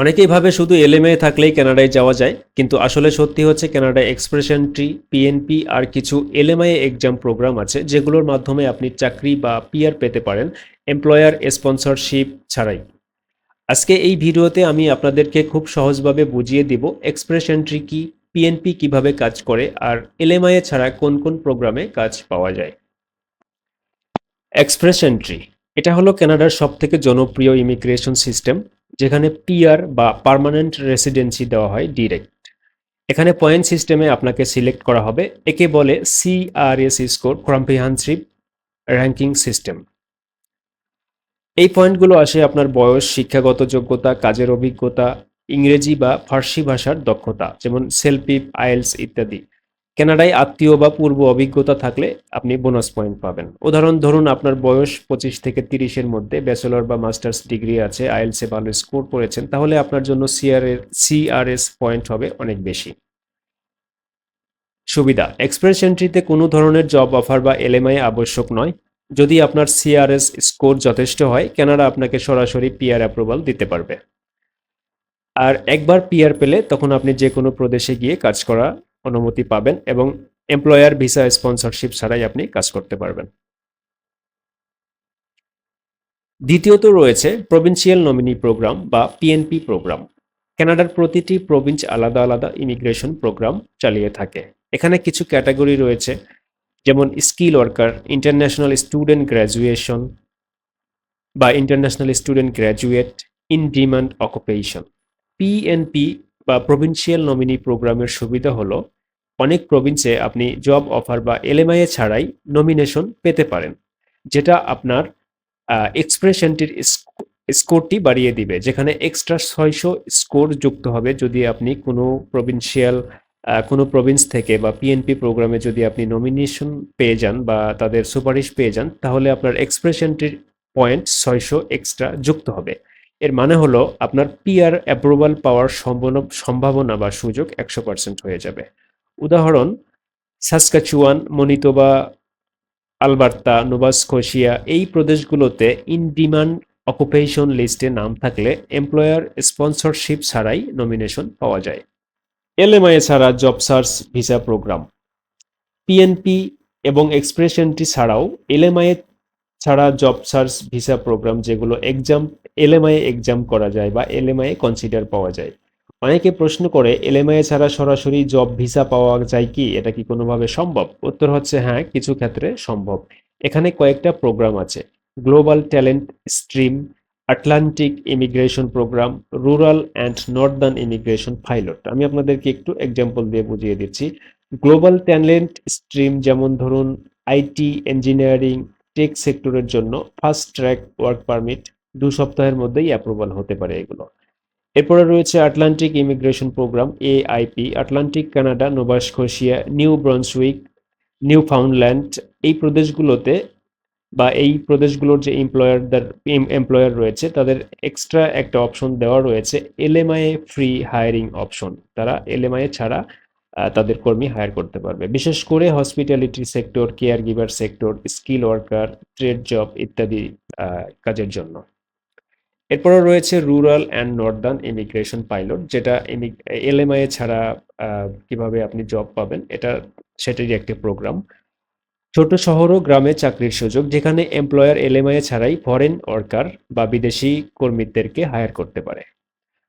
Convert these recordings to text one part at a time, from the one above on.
অনেকেই ভাবে শুধু এলএমএ থাকলেই কানাডায় যাওয়া যায়, কিন্তু আসলে সত্যি হচ্ছে কানাডায় এক্সপ্রেস এন্ট্রি পিএনপি আর কিছু এলএমআই এক্সাম প্রোগ্রাম আছে, যেগুলোর মাধ্যমে আপনি চাকরি বা পিআর পেতে পারেন, এমপ্লয়ার, স্পন্সরশিপ ছাড়াই। আজকে এই ভিডিওতে আমি আপনাদেরকে খুব সহজভাবে বুঝিয়ে দিব এক্সপ্রেস এন্ট্রি কি পিএনপি কীভাবে কাজ করে, আর এলএমআই ছাড়া কোন কোন প্রোগ্রামে কাজ পাওয়া যায়। এক্সপ্রেস এন্ট্রি এটা হলো কানাডার সবথেকে জনপ্রিয় ইমিগ্রেশন সিস্টেম। যেখানে পিআর বা পার্মানেন্ট রেসিডেন্সি দেওয়া হয় ডিরেক্ট এখানে পয়েন্ট সিস্টেমে আপনাকে সিলেক্ট করা হবে। একে বলে CRS score comprehensive ranking system এই পয়েন্টগুলো আসে আপনার বয়স, শিক্ষাগত যোগ্যতা, কাজের অভিজ্ঞতা, ইংরেজি বা ফার্সি ভাষার দক্ষতা, যেমন সেলফিপ আইএলস ইত্যাদি। কানাডায় আত্মীয় বা পূর্ব অভিজ্ঞতা থাকলে আপনি বোনাস পয়েন্ট পাবেন। উদাহরণ, ধরুন আপনার বয়স পঁচিশ থেকে তিরিশের মধ্যে ব্যাচেলর বা মাস্টার্স ডিগ্রি আছে আইএলসে ভালো স্কোর করেছেন, তাহলে আপনার জন্য সিআর সিআরএস পয়েন্ট হবে অনেক বেশি। সুবিধা এক্সপ্রেস এন্ট্রিতে কোনো ধরনের জব অফার বা এলএমআই আবশ্যক নয়। যদি আপনার সিআরএস স্কোর যথেষ্ট হয় কানাডা আপনাকে সরাসরি পিআর অ্যাপ্রুভাল দিতে পারবে। আর একবার পিআর পেলে তখন আপনি যে কোনো প্রদেশে গিয়ে কাজ করা অনুমতি পাবেন এবং এমপ্লয়ার ভিসা স্পন্সরশিপ ছাড়াই আপনি কাজ করতে পারবেন। দ্বিতীয়ত রয়েছে প্রভিন্সিয়াল নমিনি প্রোগ্রাম বা পিএনপি প্রোগ্রাম কানাডার প্রতিটি প্রভিন্স আলাদা আলাদা ইমিগ্রেশন প্রোগ্রাম চালিয়ে থাকে। এখানে কিছু ক্যাটাগরি রয়েছে, যেমন skill worker international student graduation বা international student graduate in demand occupation PNP বা প্রভিন্সিয়াল নমিনি প্রোগ্রামের সুবিধা হলো অনেক প্রভিন্সে আপনি জব অফার বা এলএমআই ছাড়াই নমিনেশন পেতে পারেন, যেটা আপনার এক্সপ্রেশনটির স্কোরটি বাড়িয়ে দিবে, যেখানে এক্সট্রা ছয়শো স্কোর যুক্ত হবে যদি আপনি কোনো প্রভিন্সিয়াল কোনো প্রভিন্স থেকে বা পিএনপি প্রোগ্রামে যদি আপনি নমিনেশন পেয়ে যান বা তাদের সুপারিশ পেয়ে যান, তাহলে আপনার এক্সপ্রেশনটির পয়েন্ট ছয়শো এক্সট্রা যুক্ত হবে। এর মানে হলো আপনার পিআর অ্যাপ্রুভাল পাওয়ার সম্ভাবনা বা সুযোগ একশো পার্সেন্ট হয়ে যাবে। উদাহরণ, সাসকাচুয়ান মনিতোবা আলবার্তা নোভাস্কোশিয়া এই প্রদেশগুলোতে ইন ডিমান্ড অকুপেশন লিস্টে নাম থাকলে এমপ্লয়ার স্পন্সরশিপ ছাড়াই নমিনেশন পাওয়া যায়। এলএমআই ছাড়া job search visa program PNP এবং এক্সপ্রেশনটি ছাড়াও এলএমআই ছাড়া জব সার্চ ভিসা প্রোগ্রাম যেগুলো এক্সাম এলএমআই এক্সাম করা যায় বা এলএমআই কনসিডার পাওয়া যায়। অনেকে প্রশ্ন করে এলএমআই ছাড়া সরাসরি জব ভিসা পাওয়া যায় কি? এটা কি কোনোভাবে সম্ভব? উত্তর হচ্ছে হ্যাঁ কিছু ক্ষেত্রে সম্ভব। এখানে কয়েকটা প্রোগ্রাম আছে। Global talent stream Atlantic immigration program rural and northern immigration pilot আমি আপনাদেরকে একটু এক্সাম্পল দিয়ে বুঝিয়ে দিচ্ছি। গ্লোবাল ট্যালেন্ট স্ট্রিম যেমন ধরুন আইটি ইঞ্জিনিয়ারিং টেক সেক্টরের জন্য ফার্স্ট ট্র্যাক ওয়ার্ক পারমিট দু সপ্তাহের মধ্যেই অ্যাপ্রুভাল হতে পারে এগুলো। এরপরে রয়েছে Atlantic immigration program AIP Atlantic Canada Nova Scotia New Brunswick Newfoundland এই প্রদেশগুলোতে বা এই প্রদেশগুলোর যে এমপ্লয়ারদের এমপ্লয়ার রয়েছে, তাদের এক্সট্রা একটা অপশন দেওয়া রয়েছে এলএমআই ফ্রি হায়ারিং অপশন তারা এলএমআই ছাড়া তাদের কর্মী হায়ার করতে পারবে। বিশেষ করে hospitality sector caregiver sector skill worker trade job ইত্যাদি কাজের জন্য। এরপরে রয়েছে rural and northern immigration pilot যেটা এলএমআই ছাড়া কীভাবে আপনি জব পাবেন, এটা সেটারই একটি প্রোগ্রাম ছোট শহর ও গ্রামে চাকরির সুযোগ, যেখানে এমপ্লয়ার এলএমআই ছাড়াই ফরেন ওয়ার্কার বা বিদেশি কর্মীদেরকে হায়ার করতে পারে।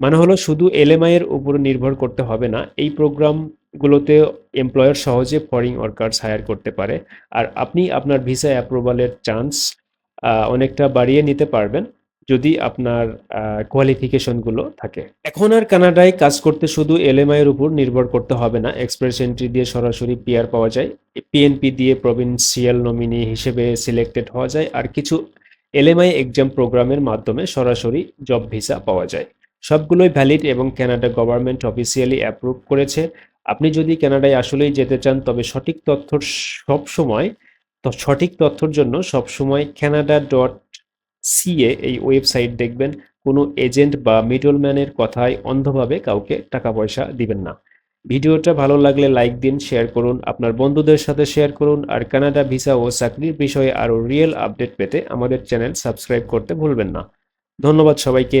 মানে হলো শুধু এলএমআই এর উপর নির্ভর করতে হবে না, এই প্রোগ্রামগুলোতে এমপ্লয়ার সহজে ফরেন ওয়ার্কার্স হায়ার করতে পারে। আর আপনি আপনার ভিসা অ্যাপ্রুভালের চান্স অনেকটা বাড়িয়ে নিতে পারবেন যদি আপনার কোয়ালিফিকেশনগুলো থাকে। এখন আর কানাডায় কাজ করতে শুধু এলএমআই এর উপর নির্ভর করতে হবে না এক্সপ্রেস এন্ট্রি দিয়ে সরাসরি পিআর পাওয়া যায় পিএনপি দিয়ে প্রভিন্সিয়াল নমিনি হিসেবে সিলেক্টেড হওয়া যায়, আর কিছু এলএমআই এক্সাম প্রোগ্রামের মাধ্যমে সরাসরি জব ভিসা পাওয়া যায়। সবগুলোই ভ্যালিড এবং কানাডা গভর্নমেন্ট অফিসিয়ালি অ্যাপ্রুভ করেছে। আপনি যদি কানাডায় আসলেই যেতে চান, তবে সঠিক তথ্য সবসময়, তো সঠিক তথ্যর জন্য সবসময় কানাডা ডট সিএ এই ওয়েবসাইট দেখবেন। কোনো এজেন্ট বা মিডলম্যানের কথায় অন্ধভাবে কাউকে টাকা পয়সা দিবেন না। ভিডিওটা ভালো লাগলে লাইক দিন শেয়ার করুন, আপনার বন্ধুদের সাথে শেয়ার করুন, আর কানাডা ভিসা ও চাকরির বিষয়ে আরও রিয়েল আপডেট পেতে আমাদের চ্যানেল সাবস্ক্রাইব করতে ভুলবেন না। ধন্যবাদ সবাইকে।